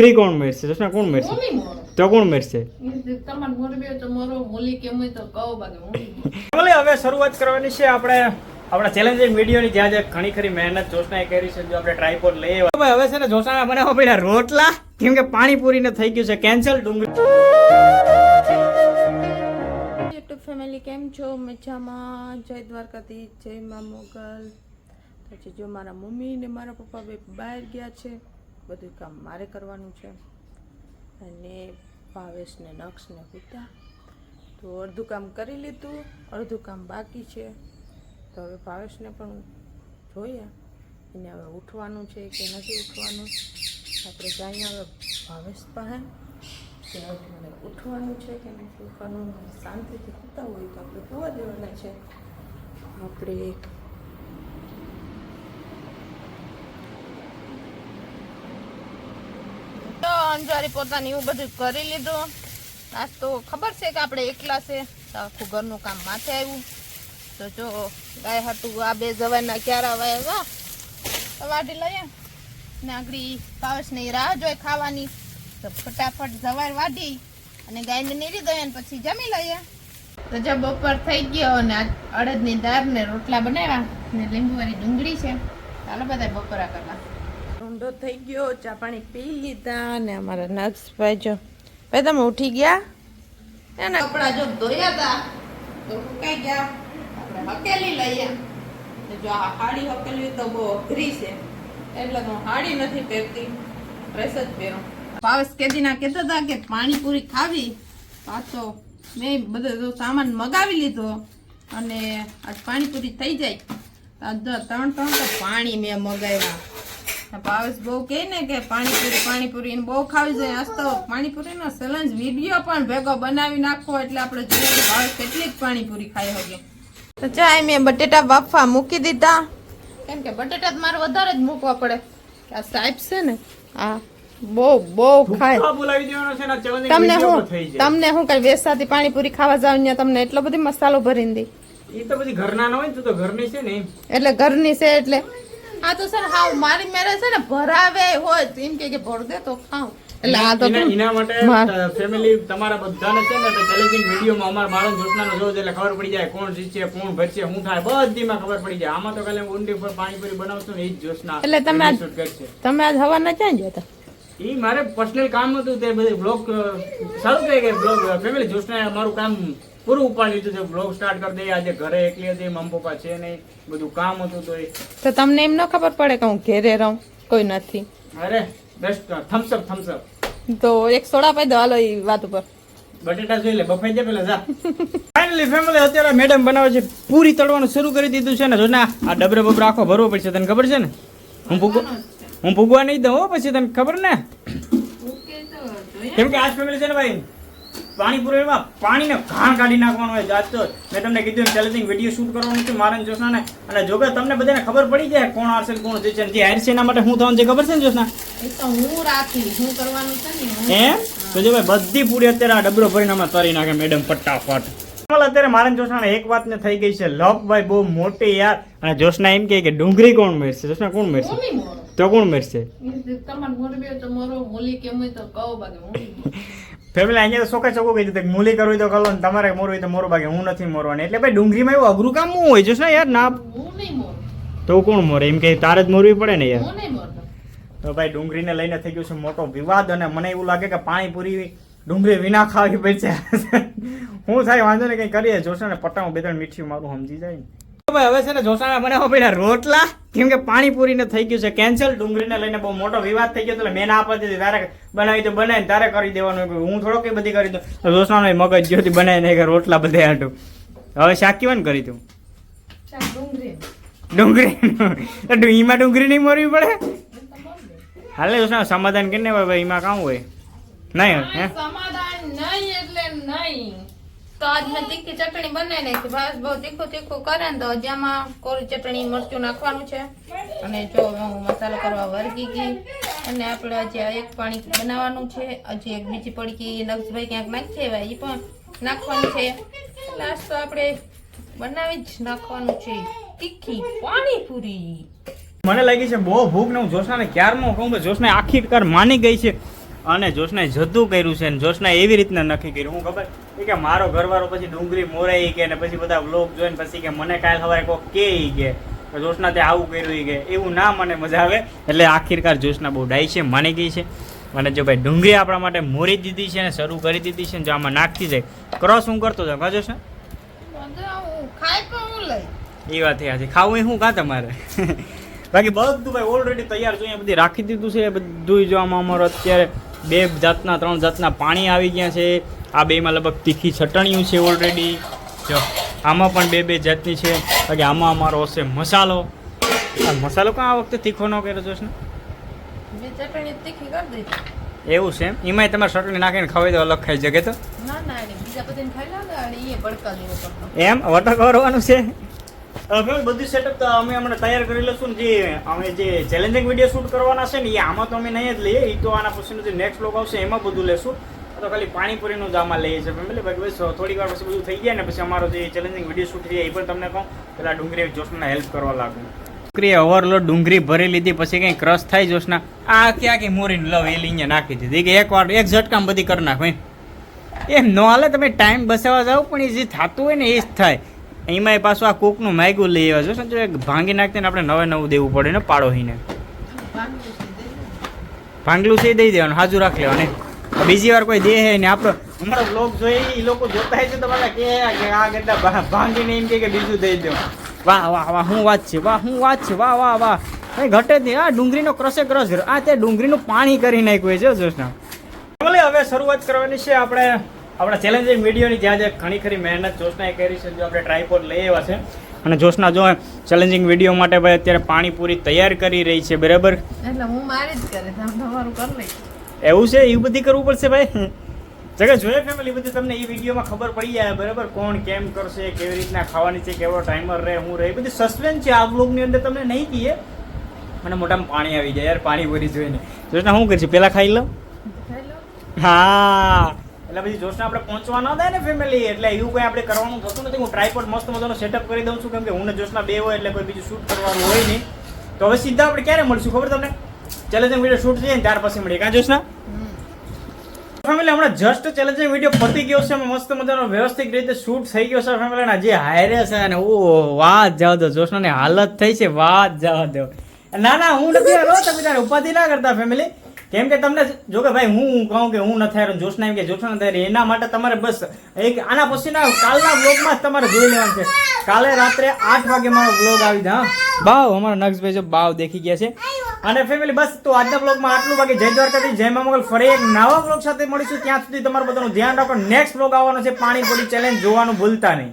ડુંગળી કોણ મેળશે જોશના કોણ મોરો. તો કોણ મેળશે ભલે હવે શરૂઆત કરવાની છે આપણે આપણા ચેલેન્જિંગ વિડીયોની જ્યાં જ્યાં ઘણી ખરી મહેનત જોશનાએ કરી છે જો આપણે ટ્રાયપોડ લઈએ ભાઈ હવે છે ને જોશના બનાવવા પડ્યા રોટલા. કેમ કે પાણીપુરીને થઈ ગયું છે કેન્સલ ડુંગળી. યુટ્યુબ ફેમિલી કેમ છો? મજામાં? જય દ્વારકાધીશ જય મા મોગલ. પછી જો મારા મમ્મી ને મારા પપ્પા બે બહાર ગયા છે. બધું કામ મારે કરવાનું છે. અને ભાવેશને નક્ષને પૂતા. તો અડધું કામ કરી લીધું, અડધું કામ બાકી છે. તો હવે ભાવેશને પણ જોઈએ. એને હવે ઉઠવાનું છે કે નથી ઉઠવાનું. આપણે જઈએ હવે ભાવેશ પાસે કે મને ઉઠવાનું છે કે નથી ઉઠવાનું. શાંતિથી સૂતા હોય તો આપણે જોવા દેવાના છે. આપણે તો અંજારી પોતાની એવું બધું કરી લીધું. નાસ્તો ખબર છે કે આપણે એકલા છે. આખું ઘરનું કામ માથે આવ્યું. તો જો, ગાય હતું આ બે જવાના ક્યારા વાયા તો વાઢી લઈએ. ને આગળ પાવસની રાહ જોઈ ખાવાની. તો ફટાફટ જવાર વાઢી અને ગાયને નીરી ગયા ને પછી જમી લઈએ. તો જો બપોર થઈ ગયો અને અડદની દાળ ને રોટલા બનાવ્યા. ને લીંબુવાળી ડુંગળી છે. ચાલો બધા બપોરા કરવા. ઊંડો થઈ ગયો, ચા પાણી પી લીધા અને અમારા નક્ષભાઈ જો ભાઈ તમે ઉઠી ગયા. એના કપડા જો ધોયા હતા તો સુકાઈ ગયા. આપણે હકેલી લઈએ. જો આ હાડી હકેલી તો બહુ અઘરી છે. એટલે હું હાડી નથી પહેરતી. ડ્રેસ જ પહેરું. પાવસ કેદીના કહેતા હતા કે પાણીપુરી ખાવી. પાછો મેં બધો સામાન મગાવી લીધો અને આજ પાણીપુરી થઈ જાય. ત્રણ ત્રણ તો પાણી મેં મગાવ્યા. પાવસ બહુ કહે ને કે પાણીપુરી પાણીપુરી બહુ ખાવી જોઈએ. આજ તો પાણીપુરીનો ચેલેન્જ વીડિયો પણ ભેગો બનાવી નાખો એટલે આપણે જોઈએ કે ભાવેશ કેટલી જ પાણીપુરી ખાઈ શકે તો ચાય મેં બટેટા બાફવા મૂકી દીધા. કેમ કે બટેટા મારે વધારે જ મૂકવા પડે. આ સાહેબ છે ને આ બહુ બહુ ખાય. તમને હું તમને હું કઈ વેસાતી પાણીપુરી ખાવા જાવ ને તમને એટલો બધી મસાલો ભરીને દી એ તો બધી ઘરના ન હોય તો ઘરની છે ને એટલે ઘરની છે એટલે આ તો સર હાવ મારી મેરે છે ને ભરાવે હોય એમ કે કે ભર દે તો ખાઉં. એટલે આ તો એના- માટે ફેમિલી તમારા બધાને છે ને ચેલેન્જિંગ વિડીયોમાં અમારા બાળક જોશનાનો જોવો એટલે ખબર પડી જાય કોણ જીતશે કોણ ભરશે શું થાય બધીમાં ખબર પડી જાય. આમાં તો ખાલી ઊંડી ઉપર પાણીપુરી બનાવશું ને એ જ જોશના એટલે તમે આજ- તમે આજ હવાના ક્યાં ગયા હતા? ઈ મારે પર્સનલ કામ હતું તે બધું બ્લોગ સારું કહે કે બ્લોગ ફેમિલી જોશના મારું કામ પૂરું ઉપાડી લીધું છે. બ્લોગ સ્ટાર્ટ કરી દઈએ. આજે ઘરે એકલી હતી મમ્મી પપ્પા છે નહીં. બધું કામ હતું તો એ તો તમને એમ ન ખબર પડે કે હું ઘેરે રહું? કોઈ નથી. અરે best Thums Up Thums Up તો એક સોડા પાઈ દો. હાલો એ વાત ઉપર. બટેટા જોઈ લે. બફાઈ જાય પેલા જા. ફાઇનલી ફેમિલી અત્યારે મેડમ બનાવે છે. પૂરી તળવાનું શરૂ કરી દીધું છે ને. જો ના આ ડબરે બબરે આખો ભરવો પડશે. તને ખબર છે ને? હું ભૂગવા હું ભૂગવા નહીં દઉં હો પછી તને ખબર ને? કેમ કે આજ ફેમિલી છે ને ભાઈ? પાણીપુરીમાં પાણીને ઘાણ કાઢી નાખવાનું હોય જાત. તો મેં તમને કીધું ચેલેન્જિંગ વીડિયો શૂટ કરવાનું છે મારા જોશાને અને જો કે તમને બધાને ખબર પડી જાય કોણ હારશે કોણ જીતશે જે હારશે એના માટે હું થવાનું છે ખબર છે ને જોશના? હું રાખી હું કરવાનું છે ને એમ? તો જો ભાઈ બધી પૂરી અત્યારે આ ડબરો ભરીને આમાં તરી નાખે મેડમ ફટાફટ. અત્યારે મારા જોશના એક વાત ને થઈ ગઈ છે. લપ ભાઈ બહુ મોટી યાર. અને જોશના એમ કે ડુંગળી કોણ મેળશે જોશના કોણ મોરો. તો કોણ મેરશે? ફેમિલી અહીંયા તો સોખા ચોખ્ખું કહી દીધું મૂલી કરવી તો કરો ને તમારે મોરવું હોય તો મોરો બાકી હું નથી મોરવાની. એટલે ભાઈ ડુંગળીમાં એવું અઘરું કામ હું હોય જશે યાર ના. તો કોણ મોરે? એમ કે તારે જ મોરવી પડે ને યાર. તો ભાઈ ડુંગળીને લઈને થઈ ગયું છે મોટો વિવાદ અને મને એવું લાગે કે પાણીપુરી ડુંગળી વિના ખાવી પડશે. હું થાય વાંધો ને કઈ કરીએ. જોશે ને પટ્ટામાં બે ત્રણ મીઠી મારું સમજી જાય ને. ભાઈ હવે છે ને જોસાણા બનાવવા પડ્યા રોટલા. કેમ કે પાણીપુરીને થઈ ગયું છે કેન્સલ ડુંગળીને લઈને બહુ મોટો વિવાદ થઈ ગયો એટલે મેં ના આપી દીધી. તારે બનાવી તો બનાવીને તારે કરી દેવાનું. હું થોડો કઈ બધી કરી દઉં. જોસાણો મગજ જ્યોતિ બનાવી નાખે રોટલા બધે હાટું હવે શાક કેવાનું કરી તું? ડુંગળી. ડુંગળી એમાં ડુંગળી નહીં મરવી પડે? હાલે જોસાણો સમાધાન કરીને ભાઈ એમાં કામ હોય. નહીં હે સમાધાન નહીં એટલે નહીં તો આજ મેં તીખી ચટણી બનાવી નાખી. બસ બહુ તીખું તીખું કરે ને તો જેમાં કોરી ચટણી, મરચું નાખવાનું છે. અને જો હું મસાલો કરવા વરગી ગઈ. અને આપણે હજી એક પાણી બનાવવાનું છે. હજી એક બીજી પડકી લક્ષભાઈ ક્યાંક નાખી છે એ પણ નાખવાની છે. લાસ્ટ તો આપણે બનાવી જ નાખવાનું છે. તીખી પાણીપુરી. મને લાગી છે બહુ ભૂખ ને હું જોશનાને ક્યારમાં કહું જોશના આખી કર માની ગઈ છે. અને જોશનાએ જતું કર્યું છે ને જોશને એવી રીતના નક્કી કર્યું. હું ખબર એ કે મારો ઘરવાળો પછી ડુંગળી મોરાઈ કે ને પછી બધા વ્લોગ જોઈને પછી કે મને કાલ સવારે કોક કે કે. કે જોશના તે આવું કર્યું કે. એવું ના મને મજા આવે. એટલે આખીરકાર જોશના બહુ ડાય છે મને ગઈ છે. અને જો ભાઈ ડુંગળી આપણા માટે મોરી દીધી છે ને શરૂ કરી દીધી છે ને જો આમાં નાખતી જાય ક્રોસ હું કરતો જાઉં કાજો છે? બધા હું ખાઈ પણ હું લઈ. એ વાત છે ખાવું એ શું કાં તમારે? બાકી બધું ભાઈ ઓલરેડી તૈયાર અહીંયા બધી રાખી દીધું છે. બધું જો આમાં અમારો અત્યારે બે જાતના ત્રણ જાતના પાણી આવી ગયા છે. આ બેમાં લગભગ તીખી ચટણીઓ છે ઓલરેડી જો આમાં પણ બે બે જાતની છે. બાકી આમાં અમારો હશે મસાલો. આ મસાલો કાં આ વખતે તીખો ન કર્યો છો ને એવું છે એમ? એમાંય તમારે ચટણી નાખીને ખવાઈ દો અલગ ખાઈ જગે તો. એમ? વટક કરવાનું છે? હવે બધું સેટઅપ તો અમે હમણાં તૈયાર કરી લઈશું ને જે અમે જે ચેલેન્જિંગ વીડિયો શૂટ કરવાના છે ને એ આમાં તો અમે નહીં જ લઈએ. એ તો આના પછીનું જે નેક્સ્ટ બ્લોગ આવશે એમાં બધું લેશું. તો ખાલી પાણીપુરીનું જ આમાં લઈએ છીએ. ફેમિલી બાકી બસ થોડીક વાર પછી બધું થઈ જાય ને પછી અમારો જે ચેલેન્જિંગ વીડિયો શૂટ થઈ જાય એ પણ તમને કહું પેલા ડુંગળી જોશના હેલ્પ કરવા લાગુ. ડુંગરી ઓવરલોડ ડુંગળી ભરી લીધી પછી કંઈ ક્રશ થાય જોશના આ ક્યાં કે મોરીને લવ એ લઈને નાખી દીધી. કે એક વાર એક ઝટકામ બધી કરી નાખો એમ. એમ ન હાલે તમે ટાઈમ બસાવવા જાઓ પણ એ જે થતું હોય ને એ જ થાય. એમાંય પાછું આ કોકનું માયગું લઈ આવ્યા છો જો એક ભાંગી નાખતી ને આપણે નવે નવું દેવું પડે ને પાડોહીને. ભાંગી ભાંગલું છે દઈ દેવાનું હાજુ રાખી લેવાનું બીજી વાર કોઈ દે હે ને આપણો અમારો બ્લોગ જોઈ એ લોકો જોતા છે તમારા કે કે આ ભા- ભાંગીને એમ કે કે બીજું દઈ દો. વાહ વાહ વાહ શું વાત છે વાહ શું વાત છે વાહ વાહ વાહ. કઈ ઘટે જ નહીં. આ ડુંગળીનો ક્રસે ક્રસ આ તે ડુંગળીનું પાણી કરી નાખ્યું છે જોશના. ભલે હવે શરૂઆત કરવાની છે આપણે આપણા ચેલેન્જિંગ વિડીયોની જ્યાં જ્યાં ઘણી ખરી મહેનત જોશનાએ કરી છે જો આપણે ટ્રાયપોડ લઈ આવ્યા છે. અને જોશના જો ચેલેન્જિંગ વીડિયો માટે ભાઈ અત્યારે પાણીપુરી તૈયાર કરી રહી છે બરાબર? એટલે હું મારી જ કરે તમારું કરી લઈ એવું છે? એવું બધી કરવું પડશે ભાઈ? જગત જોઈએ ફેમિલી બધી તમને એ વિડીયોમાં ખબર પડી જાય, બરાબર? કોણ કેમ કરશે, કેવી રીતના ખાવાની છે, કેવો ટાઈમર રહે, હું રહે બધી સસ્પેન્સ છે. આ બ્લોગની અંદર તમને નહીં કહીએ. મને મોટામાં પાણી આવી જાય યાર, પાણી ભરી જોઈને. જોશના શું કરશે? પહેલાં ખાઈ લો. હા. એટલે પછી જોશના આપણે પહોંચવા ન ને ફેમિલી એટલે એવું કંઈ આપણે કરવાનું થતું નથી. હું ટ્રાયપોડ મસ્ત મજાનો સેટઅપ કરી દઉં છું, કેમ કે હું ને જોશના બે હોય, એટલે કોઈ બીજું શૂટ કરવાનું હોય નહીં. તો હવે સીધા આપણે ક્યારે મળશું? ખબર તમને? ચેલેન્જિંગ વીડિયો શૂટ થઈ ને ત્યાર પછી મળીએ કાં જોશના ફેમિલી, હમણાં જસ્ટ ચેલેન્જિંગ વીડિયો પતી ગયો છે. મસ્ત મજાનો વ્યવસ્થિત રીતે શૂટ થઈ ગયો છે ફેમિલી. ના જે હાયરે છે અને ઓ, વાત જાવ દો. જોશનાની હાલત થઈ છે, વાત જાવ દો. ના ના, હું નથી હારો તમે તારે ઉપાધિ ના કરતા ફેમિલી. કેમ કે તમને જો કે ભાઈ, હું કહું કે હું નથી આવ્યો જોશ એમ કે જોશના નથી એના માટે તમારે બસ એક આના પછીના કાલના બ્લોગમાં જ તમારે જોઈ લેવાનું છે. કાલે રાત્રે આઠ વાગે મારો બ્લોગ આવી જાય બાવ, અમારા નક્ષભાઈ જો બાવ દેખી ગયા છે. અને ફેમિલી બસ તો આજના બ્લોગમાં આટલું બાકી. જય દ્વારકાથી જય મામગલ ફરી એક નવા બ્લોગ સાથે મળીશું. ત્યાં સુધી તમારું બધાનું ધ્યાન રાખો. નેક્સ્ટ બ્લોગ આવવાનો છે પાણીપુરી ચેલેન્જ જોવાનું ભૂલતા નહીં.